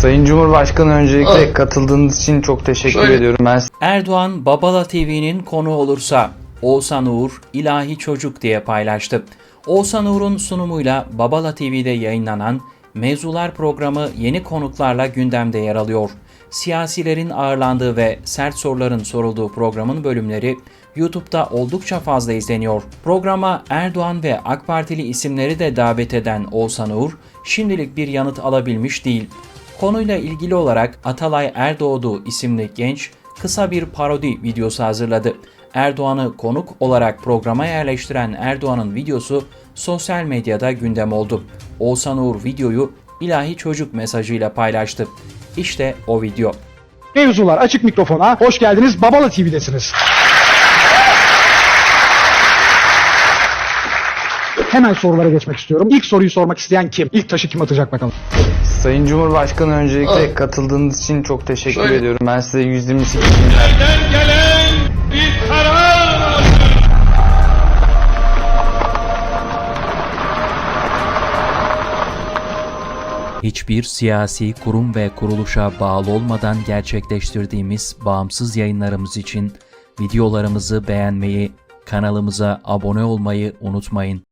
Sayın Cumhurbaşkanı öncelikle Evet. katıldığınız için çok teşekkür Şöyle- ediyorum. Ben Erdoğan Babala TV'nin konu olursa Oğuzhan Uğur ilahi çocuk diye paylaştı. Oğuzhan Uğur'un sunumuyla Babala TV'de yayınlanan Mevzular programı yeni konuklarla gündemde yer alıyor. Siyasilerin ağırlandığı ve sert soruların sorulduğu programın bölümleri YouTube'da oldukça fazla izleniyor. Programa Erdoğan ve AK Partili isimleri de davet eden Oğuzhan Uğur şimdilik bir yanıt alabilmiş değil. Konuyla ilgili olarak Atalay Erdoğdu isimli genç kısa bir parodi videosu hazırladı. Erdoğan'ı konuk olarak programa yerleştiren Erdoğan'ın videosu sosyal medyada gündem oldu. Oğuzhan Uğur videoyu ilahi çocuk mesajıyla paylaştı. İşte o video. Mevzular açık mikrofona. Hoş geldiniz. Babala TV'desiniz. Hemen sorulara geçmek istiyorum. İlk soruyu sormak isteyen kim? İlk taşı kim atacak bakalım? Sayın Cumhurbaşkanı öncelikle Evet. katıldığınız için çok teşekkür Şöyle- ediyorum. Ben size 128 Nereden gelen bir karar var. Hiçbir siyasi kurum ve kuruluşa bağlı olmadan gerçekleştirdiğimiz bağımsız yayınlarımız için videolarımızı beğenmeyi, kanalımıza abone olmayı unutmayın.